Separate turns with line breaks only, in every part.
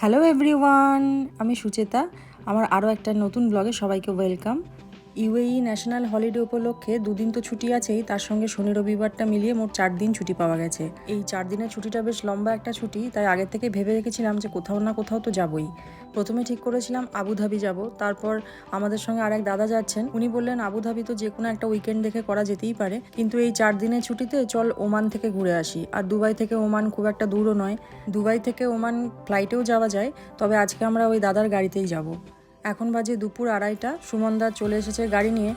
Hello everyone আমি সুচেতা। আমার আরও একটা নতুন ব্লগে সবাইকে ওয়েলকাম ইউএই ন্যাশনাল হলিডে উপলক্ষে দুদিন তো ছুটি আছেই, তার সঙ্গে শনি রবিবারটা মিলিয়ে মোট চার দিন ছুটি পাওয়া গেছে। এই চার দিনের ছুটিটা বেশ লম্বা একটা ছুটি, তাই আগের থেকে ভেবে রেখেছিলাম যে কোথাও না কোথাও তো যাবই। প্রথমে ঠিক করেছিলাম আবুধাবি যাব, তারপর আমাদের সঙ্গে আরেক দাদা যাচ্ছেন, উনি বললেন আবুধাবি তো যে কোনো একটা উইকেন্ড দেখে করা যেতেই পারে, কিন্তু এই চার দিনের ছুটিতে চল ওমান থেকে ঘুরে আসি। আর দুবাই থেকে ওমান খুব একটা দূরও নয়, দুবাই থেকে ওমান ফ্লাইটেও যাওয়া যায়, তবে আজকে আমরা ওই দাদার গাড়িতেই যাব। এখন বাজে দুপুর আড়াইটা। সুমনদা চলে এসেছে গাড়ি নিয়ে।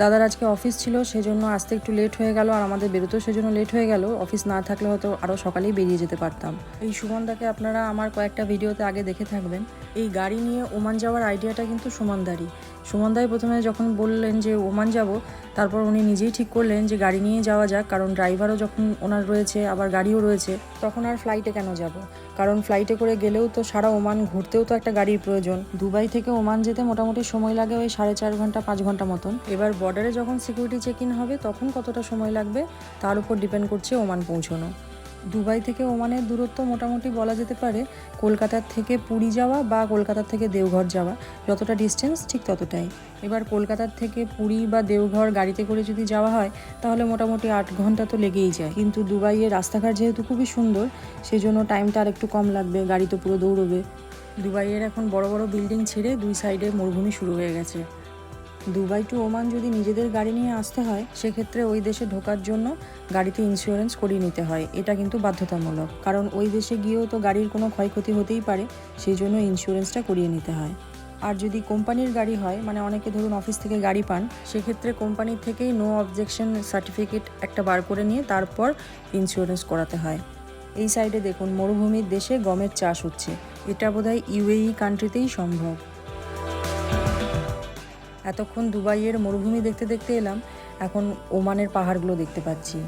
দাদার আজকে অফিস ছিল, সেজন্য আসতে একটু লেট হয়ে গেল, আর আমাদের বেরোতেও সেজন্য লেট হয়ে গেল। অফিস না থাকলে হয়তো আরও সকালেই বেরিয়ে যেতে পারতাম। এই সুমনদাকে আপনারা আমার কয়েকটা ভিডিওতে আগে দেখে থাকবেন। এই গাড়ি নিয়ে ওমান যাওয়ার আইডিয়াটা কিন্তু সুমনদারই সুমনদাই প্রথমে যখন বললেন যে ওমান যাব তারপর উনি নিজেই ঠিক করলেন যে গাড়ি নিয়ে যাওয়া যাক, কারণ ড্রাইভারও যখন ওনার রয়েছে, আবার গাড়িও রয়েছে, তখন আর ফ্লাইটে কেন যাব? কারণ ফ্লাইটে করে গেলেও তো সারা ওমান ঘুরতেও তো একটা গাড়ির প্রয়োজন। দুবাই থেকে ওমান যেতে মোটামুটি সময় লাগে ওই সাড়ে চার ঘণ্টা, পাঁচ ঘণ্টা মতন। এবার বর্ডারে যখন সিকিউরিটি চেক ইন হবে, তখন কতটা সময় লাগবে? তার উপর ডিপেন্ড করছে ওমান পৌঁছানো। দুবাই থেকে ওমানের দূরত্ব মোটামুটি বলা যেতে পারে কলকাতার থেকে পুরী যাওয়া বা কলকাতার থেকে দেওঘর যাওয়া। যতটা ডিস্টেন্স ঠিক ততটাই। এবার কলকাতার থেকে পুরী বা দেওঘর গাড়িতে করে যদি যাওয়া হয়, তাহলে মোটামুটি আট ঘণ্টা তো লেগেই যায়। কিন্তু দুবাইয়ের রাস্তাঘাট যেহেতু খুবই সুন্দর সেই জন্য টাইমটা আর একটু কম লাগবে, গাড়ি তো পুরো দৌড়বে। দুবাইয়ের এখন বড় বড় বিল্ডিং ছেড়ে দুই সাইডে মরুভূমি শুরু হয়ে গেছে। দুবাই টু ওমান যদি নিজেদের গাড়ি নিয়ে আসতে হয়, সেক্ষেত্রে ওই দেশে ঢোকার জন্য গাড়িতে ইন্স্যুরেন্স করিয়ে নিতে হয়। এটা কিন্তু বাধ্যতামূলক। কারণ ওই দেশে গিয়েও তো গাড়ির কোনো ক্ষয়ক্ষতি হতেই পারে সেই জন্য ইন্স্যুরেন্সটা করিয়ে নিতে হয়। আর যদি কোম্পানির গাড়ি হয় মানে অনেকে ধরুন অফিস থেকে গাড়ি পান, সেক্ষেত্রে কোম্পানির থেকেই নো অবজেকশন সার্টিফিকেট একটা বার করে নিয়ে তারপর ইন্স্যুরেন্স করাতে হয়। এই সাইডে দেখুন, মরুভূমির দেশে গমের চাষ হচ্ছে। এটা বোধহয় ইউএই কান্ট্রিতেই সম্ভব। এতক্ষণ দুবাইয়ের মরুভূমি দেখতে দেখতে এলাম, এখন ওমানের পাহাড়গুলো দেখতে পাচ্ছি।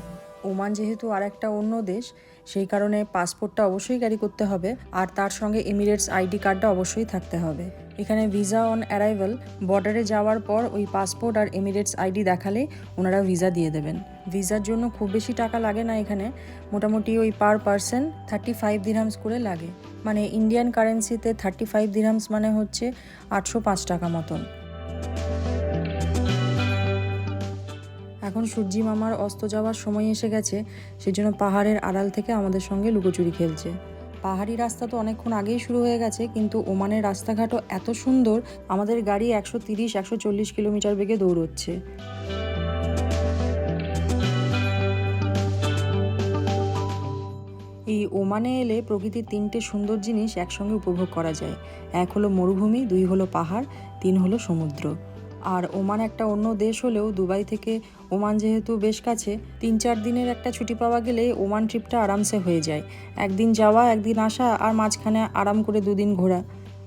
ওমান যেহেতু আর একটা অন্য দেশ, সেই কারণে পাসপোর্টটা অবশ্যই ক্যারি করতে হবে, আর তার সঙ্গে এমিরেটস আইডি কার্ডটা অবশ্যই থাকতে হবে। এখানে ভিসা অন অ্যারাইভাল, বর্ডারে যাওয়ার পর ওই পাসপোর্ট আর এমিরেটস আইডি দেখালে ওনারা ভিসা দিয়ে দেবেন। ভিসার জন্য খুব বেশি টাকা লাগে না এখানে, মোটামুটি ওই per person thirty five dirhams করে লাগে। মানে ইন্ডিয়ান কারেন্সিতে থার্টি ফাইভ দিরহামস মানে হচ্ছে আটশো পাঁচ টাকা মতন। এখন সূর্যি মামার অস্ত যাওয়ার সময় এসে গেছে, সেজন্য পাহাড়ের আড়াল থেকে আমাদের সঙ্গে লুকোচুরি খেলছে। পাহাড়ি রাস্তা তো অনেকক্ষণ আগেই শুরু হয়ে গেছে, কিন্তু ওমানের রাস্তাঘাটও এত সুন্দর, আমাদের গাড়ি একশো তিরিশ, একশো চল্লিশ কিলোমিটার বেগে দৌড়চ্ছে। এই ওমানে এলে প্রকৃতির তিনটে সুন্দর জিনিস একসঙ্গে উপভোগ করা যায়। এক হলো মরুভূমি, দুই হলো পাহাড়, তিন হলো সমুদ্র। আর ওমান একটা অন্য দেশ হলেও দুবাই থেকে ওমান যেহেতু বেশ কাছে, তিন চার দিনের একটা ছুটি পাওয়া গেলে ওমান ট্রিপটা আরামসে হয়ে যায়। একদিন যাওয়া, একদিন আসা আর মাঝখানে আরাম করে দুদিন ঘোরা।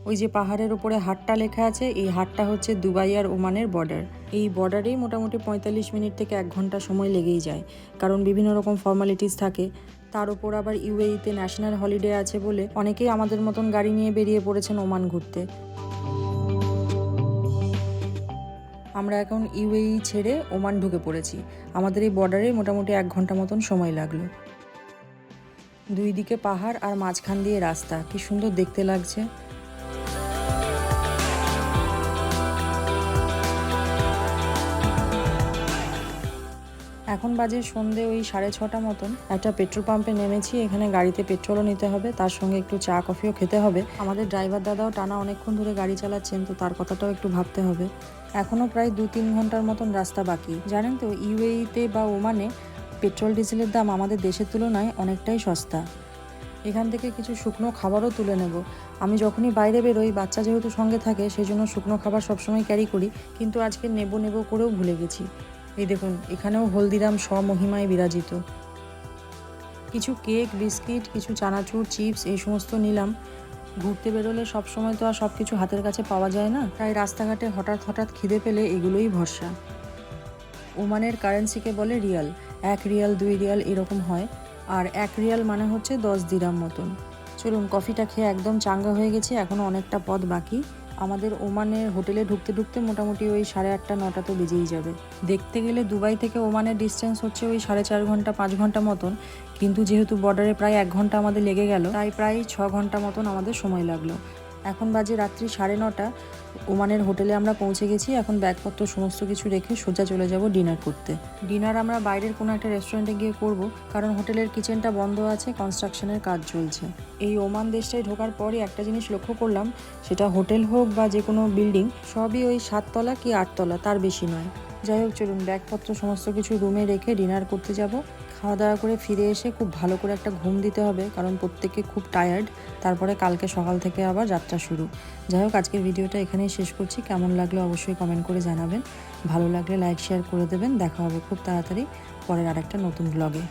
ওই যে পাহাড়ের ওপরে হাটটা লেখা আছে, এই হাটটা হচ্ছে দুবাই আর ওমানের বর্ডার এই বর্ডারেই মোটামুটি পঁয়তাল্লিশ মিনিট থেকে এক ঘণ্টা সময় লেগেই যায়, কারণ বিভিন্ন রকম ফর্মালিটিস থাকে। তার উপর আবার ইউএইতে ন্যাশনাল হলিডে আছে বলে অনেকেই আমাদের মতন গাড়ি নিয়ে বেরিয়ে পড়েছেন ওমান ঘুরতে। আমরা এখন ইউএই ছেড়ে ওমান ঢুকে পড়েছি। আমাদের এই বর্ডারে মোটামুটি এক ঘণ্টা মতন সময় লাগল। দুই দিকে পাহাড় আর মাঝখান দিয়ে রাস্তা। কি সুন্দর দেখতে লাগছে। এখন বাজে সন্ধে ওই সাড়ে ছটা মতন। একটা পেট্রোল পাম্পে নেমেছি, এখানে গাড়িতে পেট্রোলও নিতে হবে, তার সঙ্গে একটু চা, কফিও খেতে হবে। আমাদের ড্রাইভার দাদাও টানা অনেকক্ষণ ধরে গাড়ি চালাচ্ছেন, তো তার কথাটাও একটু ভাবতে হবে। এখনও প্রায় দু তিন ঘণ্টার মতন রাস্তা বাকি। জানেন তো, ইউএইতে বা ওমানে পেট্রোল, ডিজেলের দাম আমাদের দেশের তুলনায় অনেকটাই সস্তা। এখান থেকে কিছু শুকনো খাবারও তুলে নেব। আমি যখনই বাইরে বেরোই, বাচ্চা যেহেতু সঙ্গে থাকে সেই জন্য শুকনো খাবার সবসময় ক্যারি করি, কিন্তু আজকে নেব নেব করেও ভুলে গেছি। এই দেখুন, এখানেও হলদিরাম স্বমহিমায় বিরাজিত। কিছু কেক, বিস্কিট, কিছু চানাচুর, চিপস, এই সমস্ত নিলাম। ঘুরতে বেরোলে সব সময় তো আর সব কিছু হাতের কাছে পাওয়া যায় না। তাই রাস্তাঘাটে হঠাৎ হঠাৎ খিদে পেলে এগুলোই ভরসা। ওমানের কারেন্সিকে বলে রিয়াল। এক রিয়াল, দুই রিয়াল এরকম হয়। আর এক রিয়াল মানে হচ্ছে দশ দিরাম মতন। চলুন, কফিটা খেয়ে একদম চাঙ্গা হয়ে গেছে এখনও অনেকটা পথ বাকি। আমাদের ওমানের হোটেলে ঢুকতে ঢুকতে মোটামুটি ওই সাড়ে আটটা, নটা তো বেজেই যাবে। দেখতে গেলে দুবাই থেকে ওমানের ডিস্টেন্স হচ্ছে ওই সাড়ে চার ঘণ্টা, পাঁচ ঘণ্টা মতন। কিন্তু যেহেতু বর্ডারে প্রায় এক ঘণ্টা আমাদের লেগে গেল, তাই প্রায় ছ ঘণ্টা মতন আমাদের সময় লাগল। এখন বাজে রাত্রি সাড়ে নটা। ওমানের হোটেলে আমরা পৌঁছে গেছি। এখন ব্যাগপত্র সমস্ত কিছু রেখে সোজা চলে যাব ডিনার করতে। ডিনার আমরা বাইরের কোনো একটা রেস্টুরেন্টে গিয়ে করব, কারণ হোটেলের কিচেনটা বন্ধ আছে, কনস্ট্রাকশনের কাজ চলছে। এই ওমান দেশটায় ঢোকার পরই একটা জিনিস লক্ষ্য করলাম, সেটা হোটেল হোক বা যে কোনো বিল্ডিং, সবই ওই সাততলা কি আটতলা, তার বেশি নয়। যাই হোক, চলুন ব্যাগপত্র সমস্ত কিছু রুমে রেখে ডিনার করতে যাব। খাওয়া দাওয়া করে ফিরে এসে খুব ভালো করে একটা ঘুম দিতে হবে, কারণ প্রত্যেকে খুব টায়ার্ড তারপরে কালকে সকাল থেকে আবার যাত্রা শুরু। যাই হোক, আজকের ভিডিওটা এখানেই শেষ করছি। কেমন লাগলে অবশ্যই কমেন্ট করে জানাবেন। ভালো লাগলে লাইক শেয়ার করে দেবেন। দেখা হবে খুব তাড়াতাড়ি পরের আরেকটা নতুন ব্লগে